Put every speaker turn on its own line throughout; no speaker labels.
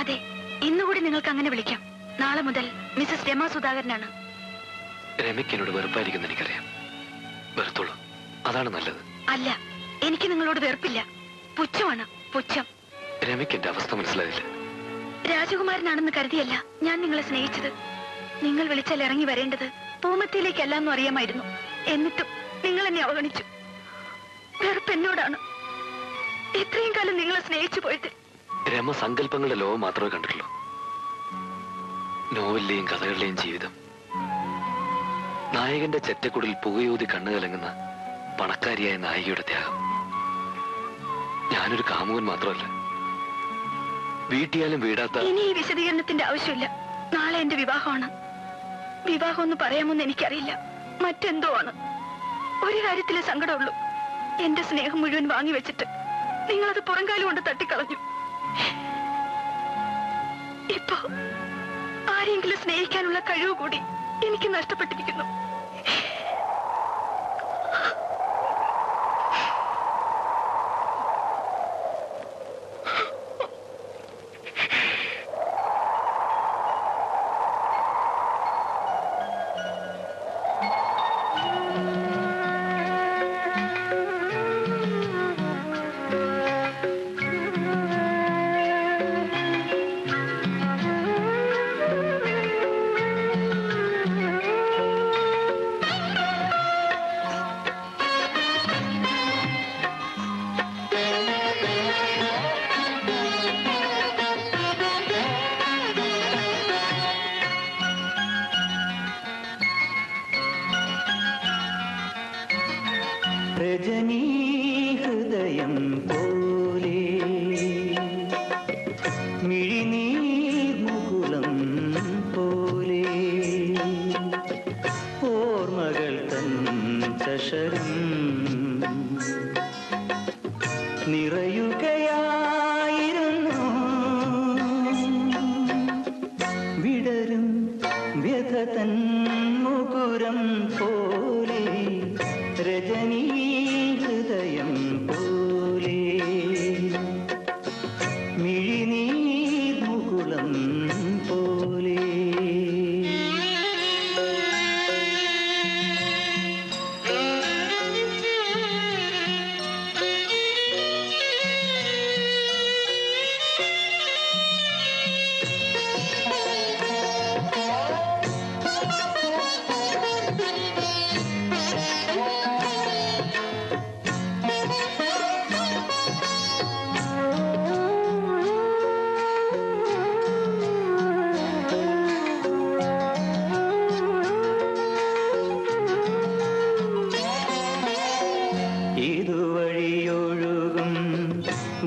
അതെ ഇന്നുകൂടി നിങ്ങൾക്ക് അങ്ങനെ വിളിക്കാം. നാളെ മുതൽ മിസസ് രമ സുധാകരനാണ്.
രമയ്ക്ക് എന്നോട് വെറുപ്പായിരിക്കും എനിക്കറിയാം. വെറുത്തോളൂ. അതാണ് നല്ലത്.
അല്ല എനിക്ക് നിങ്ങളോട് വെറുപ്പില്ല. പുച്ഛമാണ് പുച്ഛം.
രമയ്ക്ക് എന്റെ അവസ്ഥ മനസ്സിലായില്ല.
രാജകുമാരനാണെന്ന് കരുതിയല്ല ഞാൻ നിങ്ങളെ സ്നേഹിച്ചത്. നിങ്ങൾ വിളിച്ചാൽ ഇറങ്ങി വരേണ്ടത് പൂമത്തിയിലേക്കല്ല എന്നും അറിയാമായിരുന്നു. എന്നിട്ടും നിങ്ങൾ എന്നെ അവഗണിച്ചു. വെറുപ്പ് എന്നോടാണ്. ഇത്രയും കാലം നിങ്ങളെ സ്നേഹിച്ചു പോയിട്ട്
രമ സങ്കല്പങ്ങളുടെ ലോകം മാത്രമേ കണ്ടിട്ടുള്ളൂ. നോവലിലെയും കഥകളിലെയും ജീവിതം. നായകന്റെ ചെറ്റക്കുടിൽ പുകയൂതി കണ്ണു കലങ്ങുന്ന പണക്കാരിയായ നായികയുടെ ത്യാഗം. ഞാനൊരു കാമുകൻ മാത്രമല്ല. വീട്ടിയാലും വീടാത്ത
ഇനി ഈ വിശദീകരണത്തിന്റെ ആവശ്യമില്ല. നാളെ എന്റെ വിവാഹമാണ്. വിവാഹം ഒന്ന് പറയാമെന്ന് എനിക്കറിയില്ല. മറ്റെന്തോ ആണ്. ഒരു കാര്യത്തിലെ സങ്കടമുള്ളൂ. എന്റെ സ്നേഹം മുഴുവൻ വാങ്ങി വെച്ചിട്ട് നിങ്ങളത് പുറങ്കാലുകൊണ്ട് കൊണ്ട് തട്ടിക്കളഞ്ഞു. ഇപ്പോ ആരെങ്കിലും സ്നേഹിക്കാനുള്ള കഴിവ് കൂടി എനിക്ക് നഷ്ടപ്പെട്ടിരിക്കുന്നു.
മിഴിനീർ മുകുളം പോലെ. ഓർമ്മകൾ തൻ ചഷരം നിറയുകയായിരുന്നു. വിടരും വ്യഥ തൻ മുകുരം പോലെ. രജനീ ഹൃദയം പോലെ.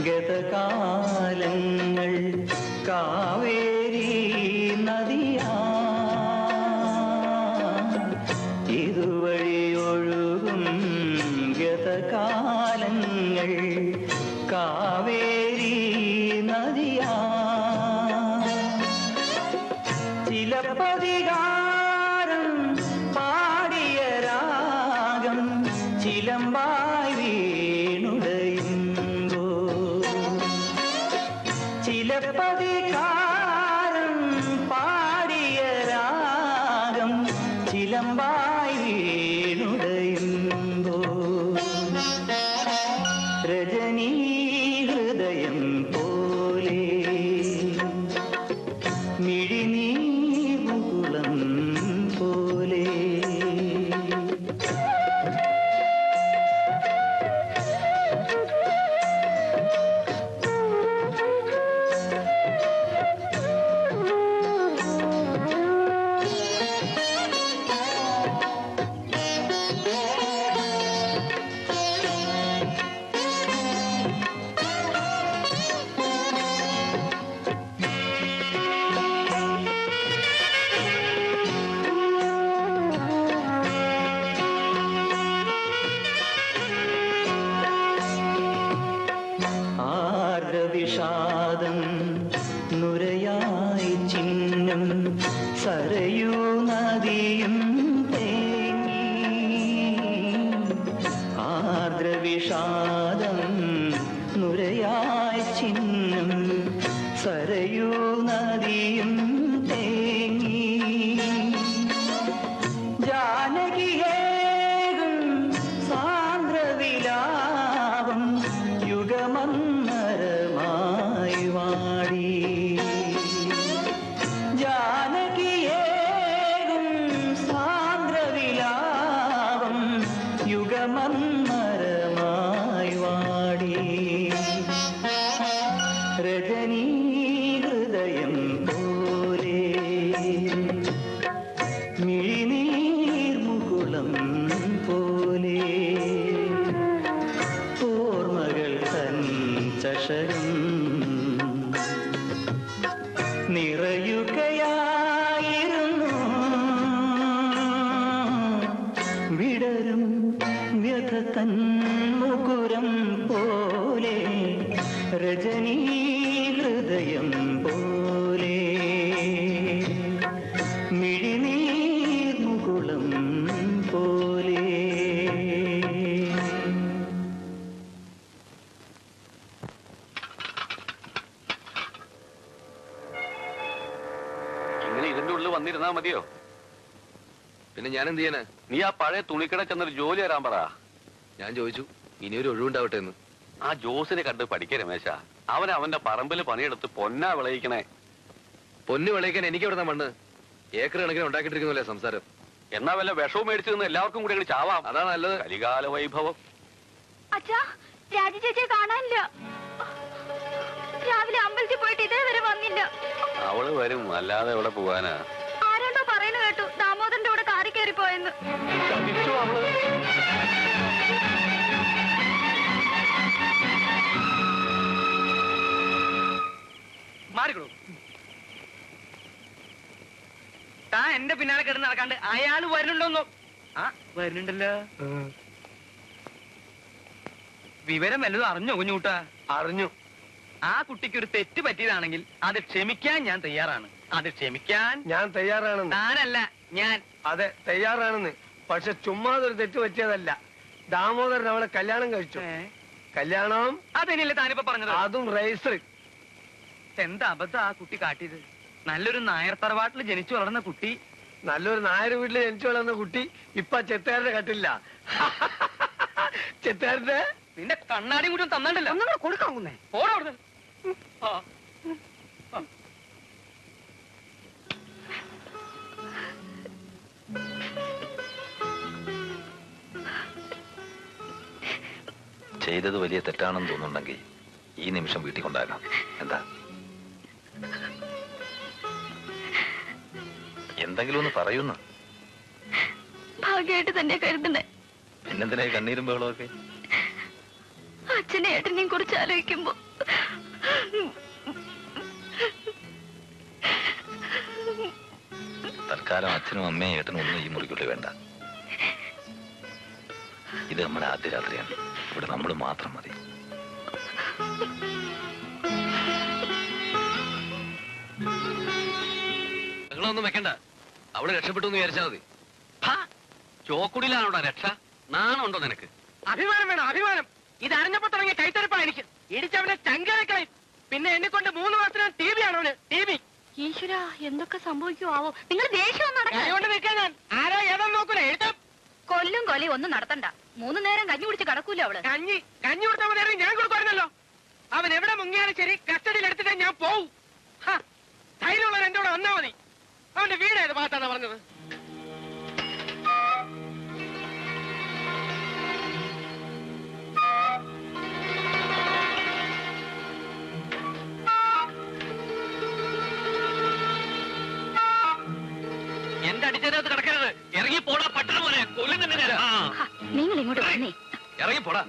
ഗതകാലങ്ങൾ കാവേരി നദിയാ. ഇതുവഴിയൊഴുകും ഗതകാലങ്ങൾ കാവേരി നദിയാ. ചിലപ്പതികാരം പാടിയ രാഗം ചിലമ്പായി Shake മതിയോ? പിന്നെ ഞാൻ എന്ത് ചെയ്യണേ നീ ആ പഴയ തുണിക്കട ചെന്നൊരു ജോലി തരാൻ പറ. ഞാൻ ചോദിച്ചു ഇനി ഒരു ഒഴിവുണ്ടാവട്ടെ എന്ന്. ആ ജോസിനെ കണ്ട് പഠിക്ക രമേശ. അവൻ അവന്റെ പറമ്പിൽ പണിയെടുത്ത് പൊന്നാ വിളയിക്കണേ. പൊന്ന് വിളയിക്കാൻ എനിക്ക് എവിടെ മണ്ണ്? ഏക്കർ കണക്കിന് ഉണ്ടാക്കിട്ടിരിക്കുന്നല്ലേ സംസാരം? എന്നാ വല്ല വിഷവും മേടിച്ചു നിന്ന് എല്ലാവർക്കും കൂടി അങ്ങ് ചാവാം. അതാ നല്ലത്. കലികാല വൈഭവം.
അച്ഛാ രാജി ചേച്ചിയെ കാണാനില്ല. രാവിലെ അമ്പലത്തിൽ പോയിട്ട് ഇതേവരെ വന്നില്ല.
അവൾ വരും അല്ലാതെ എവിടെ പോവാനാ?
കയറി പോയെന്ന്
ചതിച്ചോ അവൾ
മാറിക്കോളൂ. താ എന്റെ പിന്നാലെ കിടന്ന് നടക്കാണ്ട് അയാൾ വരുന്നുണ്ടോന്നോ? ആ വരുന്നുണ്ടല്ലോ. വിവരം വല്ലതും അറിഞ്ഞോ കുഞ്ഞൂട്ടാ അറിഞ്ഞു. ആ കുട്ടിക്ക് ഒരു തെറ്റ് പറ്റിയതാണെങ്കിൽ അത് ക്ഷമിക്കാൻ ഞാൻ തയ്യാറാണ്. അത് ക്ഷമിക്കാൻ
ഞാൻ തയ്യാറാണ്
താനല്ല ഞാൻ
അതെ തയ്യാറാണെന്ന്. പക്ഷെ ചുമ്മാതൊരു തെറ്റ് പറ്റിയതല്ല. ദാമോദരൻ അവളെ കല്യാണം കഴിച്ചു? കല്യാണം?
അതെന്നല്ലേ താനിപ്പോ പറഞ്ഞത്?
അതും റൈസർ
എന്താ അബദ്ധം ആ കുട്ടി കാട്ടിയത്? നല്ലൊരു നായർ തറവാട്ടിൽ ജനിച്ചു വളർന്ന കുട്ടി.
നല്ലൊരു നായർ വീട്ടിൽ ജനിച്ചു വളർന്ന കുട്ടി ഇപ്പൊ ചെത്തുകാരുടെ കട്ടില്ല ചെത്തുകാരുടെ
നിന്റെ കണ്ണാടി കൂടി തന്നണ്ടല്ലോ. കൊടുക്കാൻ കൊടുക്കാവുന്നേ
ചെയ്തത് വലിയ തെറ്റാണെന്ന് തോന്നുന്നുണ്ടെങ്കിൽ ഈ നിമിഷം വീട്ടിൽ കൊണ്ടാകാം എന്താ? എന്തെങ്കിലും ഒന്ന് പറയുന്നു.
ഭാഗ്യമായിട്ട് തന്നെ കരുതണേ
പിന്നെന്തിനായി കണ്ണീരും ബഹളമൊക്കെ
അച്ഛനെ ഏട്ടനെയും കുറിച്ച് ആലോചിക്കുമ്പോ
തൽക്കാലം അച്ഛനും അമ്മയും ഏട്ടനും ഒന്നും ഈ മുറിക്കുള്ളിൽ വേണ്ട. ഇത് നമ്മുടെ ആദ്യ രാത്രിയാണ്. ഇവിടെ നമ്മൾ മാത്രം മതി. നിങ്ങളൊന്നും വെക്കണ്ട. അവിടെ രക്ഷപ്പെട്ടു എന്ന് വിചാരിച്ചാൽ മതി ചോക്കുടിയിലാണോടാ രക്ഷ? നാണുണ്ടോ നിനക്ക്?
അഭിമാനം വേണം അഭിമാനം. ഇത് അറിഞ്ഞപ്പോ തുടങ്ങിയ കൈത്തരപ്പാ എനിക്ക്. ഇടിച്ചവനെ ചങ്കരക്കളയും പിന്നെ എന്നെ കൊണ്ട് മൂന്ന് മാസത്തിനും ടി വി ആണോ അവന്. TV V.
ഈശ്വര എന്തൊക്കെ സംഭവിക്കുവോ നിങ്ങൾ ദേഷ്യം
ഒന്നും ഞാൻ. ആരാ ഏതാ നോക്കൂല എഴുത്ത.
കൊല്ലും കൊലയും ഒന്നും നടത്തണ്ട. മൂന്ന് നേരം കഞ്ഞി കുടിച്ച് കടക്കൂല അവൾ?
കഞ്ഞി കഞ്ഞി കൊടുത്തവൻ ഞാൻ കൊടുക്കുമായിരുന്നല്ലോ. അവൻ എവിടെ മുങ്ങിയാലും ശരി കസ്റ്റഡിയിൽ എടുത്തിട്ട് ഞാൻ പോവും. ഹ, ധൈര്യമുള്ളവൻ എന്റെ കൂടെ വന്നാ മതി. അവന്റെ വീട് ഏത് ഭാഗത്താണ് പറഞ്ഞത്?
എന്റെ അടിച്ചതിനകത്ത്
നിങ്ങൾ ഇങ്ങോട്ട് വന്നേ
ഇറങ്ങി പോടാ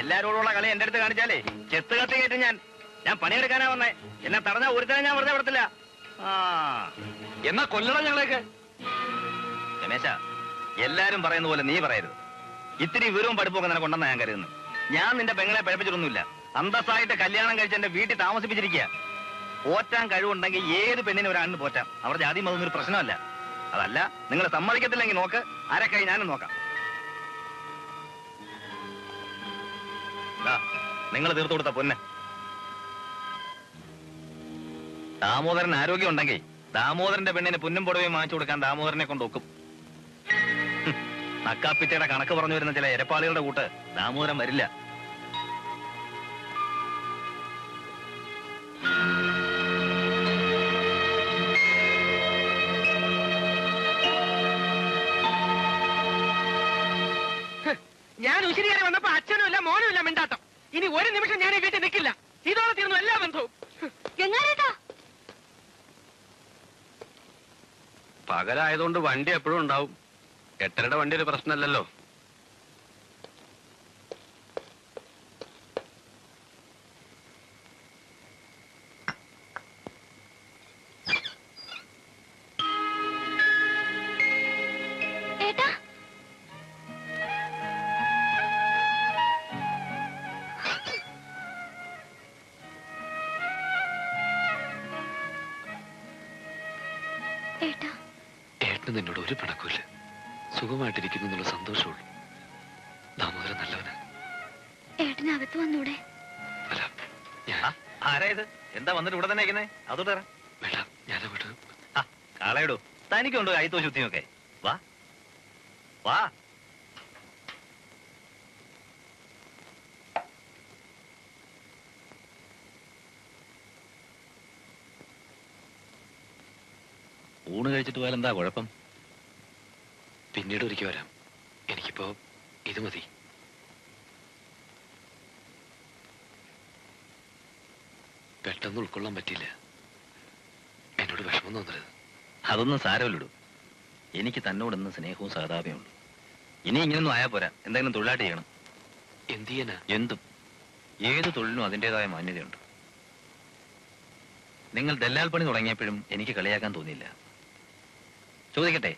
എല്ലാരോടുള്ള കളി എന്റെ അടുത്ത് കാണിച്ചാലേ ചെത്ത് കത്തി കയറ്റി ഞാൻ. ഞാൻ പണിയെടുക്കാനാ വന്നേ. എന്നെ തടഞ്ഞ ഒരുത്തനെ ഞാൻ വെറുതെ വിടത്തില്ല. ആ
എന്നാ കൊല്ലണം ഞങ്ങളേക്ക്
രമേശ എല്ലാരും പറയുന്ന പോലെ നീ പറയരുത്. ഇത്തിരി വിവരവും പഠിപ്പൊക്കെ നിനക്കുണ്ടെന്നാ ഞാൻ കരുതുന്നു ഞാൻ നിന്റെ പെങ്ങളെ പഴപ്പിച്ചിട്ടൊന്നുമില്ല. അന്തസ്സായിട്ട് കല്യാണം കഴിച്ച് എന്റെ വീട്ടിൽ താമസിപ്പിച്ചിരിക്കുക പോറ്റാൻ കഴിവുണ്ടെങ്കിൽ ഏത് പെണ്ണിനെ ഒരാണ് പോറ്റാം? അവരുടെ ജാതി മതം ഒരു പ്രശ്നമല്ല. അതല്ല നിങ്ങൾ സമ്മതിക്കത്തില്ലെങ്കിൽ നോക്ക് ആരൊക്കെ ഞാനും നോക്കാം. നിങ്ങൾ തീർത്തു കൊടുത്ത പൊന്നെ. ദാമോദരൻ ആരോഗ്യം ഉണ്ടെങ്കിൽ ദാമോദരന്റെ പെണ്ണിന് പൊന്നും പുടവയും വാങ്ങിച്ചു കൊടുക്കാൻ ദാമോദരനെ കൊണ്ട് ഒക്കും. നക്കാപ്പിറ്റയുടെ കണക്ക് പറഞ്ഞു വരുന്ന ചില ഇരപ്പാളികളുടെ കൂട്ട് ദാമോദരൻ വരില്ല.
ഉശിരിയായി വന്നപ്പോ അച്ഛനും ഇല്ല മോനും ഇല്ല മിണ്ടാട്ടം. ഇനി ഒരു നിമിഷം ഞാൻ ഈ വീട്ടിൽ നിൽക്കില്ല. ഇതോടെ തീർന്നു എല്ലാ ബന്ധവും.
പകലായതുകൊണ്ട് വണ്ടി എപ്പോഴും ഉണ്ടാവും. എട്ടരയുടെ വണ്ടി ഒരു പ്രശ്നമല്ലല്ലോ. നിന്നോട് ഒരു പിണക്കുമില്ല സുഖമായിട്ടിരിക്കുന്നു എന്നുള്ള സന്തോഷമുള്ളൂ. ദാമോദരൻ നല്ലവന്.
ഏട്ടനകത്ത് വന്നൂടെ?
അല്ല ഞാൻ
ആ, എന്താ വന്നിട്ട് ഇവിടെ തന്നെ ഇരിക്കുന്നേ അതോട്ട് തരാം.
വേണ്ട ഞാൻ അങ്ങോട്ട്
ആ കാളയിടൂ. തനിക്കുണ്ടോ കൈത്തോ ശുദ്ധിയൊക്കെ? വാ. വാ. ഊണ് കഴിച്ചിട്ട് പോയാൽ എന്താ കുഴപ്പം?
പിന്നീട് ഒരിക്കൽ വരാം. എനിക്കിപ്പോ ഇത് മതി. പെട്ടെന്ന് ഉൾക്കൊള്ളാൻ പറ്റിയില്ല. എന്നോട് വിഷമം തോന്നരുത്.
അതൊന്നും സാരമില്ലടൂ. എനിക്ക് തന്നോടൊന്ന് സ്നേഹവും സഹതാപമുള്ളൂ ഇനി ഇങ്ങനൊന്നും ആയാ പോരാ. എന്തെങ്കിലും തൊഴിലായിട്ട് ചെയ്യണം.
എന്ത് ചെയ്യാനാ?
എന്തും. ഏത് തൊഴിലിനും അതിന്റെതായ മാന്യതയുണ്ട്. നിങ്ങൾ ദല്ലാൽ പണി തുടങ്ങിയപ്പോഴും എനിക്ക് കളിയാക്കാൻ തോന്നിയില്ല. ചോദിക്കട്ടെ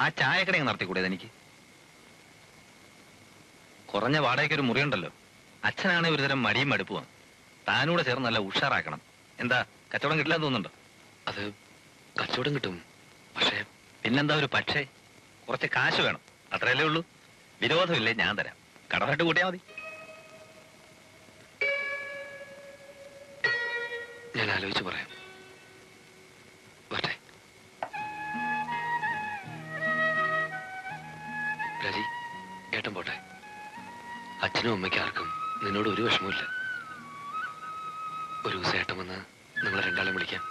ആ ചായക്കട നടത്തി നടത്തിക്കൂടെ എനിക്ക് കുറഞ്ഞ വാടകയ്ക്ക് ഒരു മുറിയുണ്ടല്ലോ. അച്ഛനാണെ ഒരുതരം മടിയും മടുപ്പുമാണ് താനൂടെ ചേർന്ന് നല്ല ഉഷാറാക്കണം. എന്താ കച്ചവടം കിട്ടില്ലാന്ന് തോന്നുന്നുണ്ടോ?
അത് കച്ചവടം കിട്ടും. പക്ഷേ
പിന്നെന്താ ഒരു പക്ഷേ? കുറച്ച് കാശ് വേണം. അത്രയല്ലേ ഉള്ളൂ. വിരോധമില്ലേ ഞാൻ തരാം. കടമായിട്ട് കൂട്ടിയാൽ മതി.
ഞാൻ ആലോചിച്ച് പറയാം. അച്ഛനും അമ്മയ്ക്കും ആർക്കും നിന്നോട് ഒരു വിഷമമില്ല ഒരു ദിവസം ഏട്ടൻ വന്ന് നിങ്ങളെ രണ്ടാളും വിളിക്കാം.